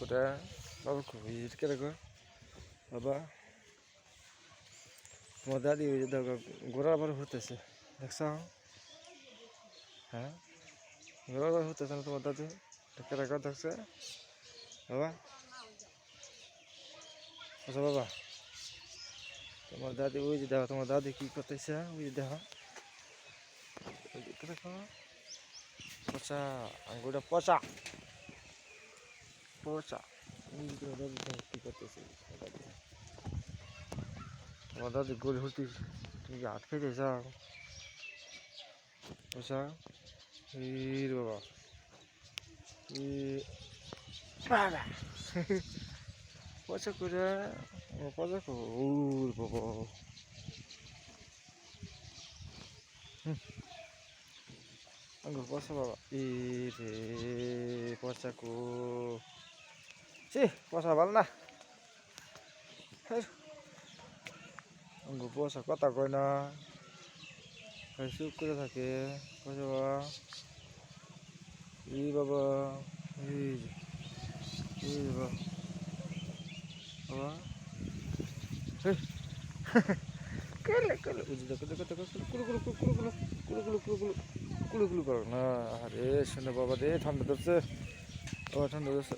করে বাবা খুবই কে দেখো বাবা, তোমার দাদি ওই দেখো গোড়ার বার ঘুরতেছে, দেখছ? হ্যাঁ? গোড়ার বার ঘুরতেছে না তোমার দাদু? কে দেখো দেখছে? বাবা আচ্ছা বাবা, তোমার দাদি ওই যে দেখো, তোমার দাদি কি করতেছে? ওই যে দেখো, ওই দেখো, পচা আঙ্গুরটা পচা। পচা আমার দাদি গোল হতি তুমি কি আটকে দিয়ে যাও পচা হির বাবা। বাবা। পচা করে পচা কর বাবা। হুম। Anggur puasa bapak. Ire. ছি পচা ভালো না পচা কথা কয় না চুপ করে থাকে বাবা এই বাবা বাবা বাবা। কেলে কেলে যে দেখো দেখো দেখো কুলু কুলু কুলু কুলু কুলু কুলু কুলু কুলু কুলু কুলু না আরে শোনো বাবা রে ঠান্ডা ধরছে ও ঠান্ডা ধরছে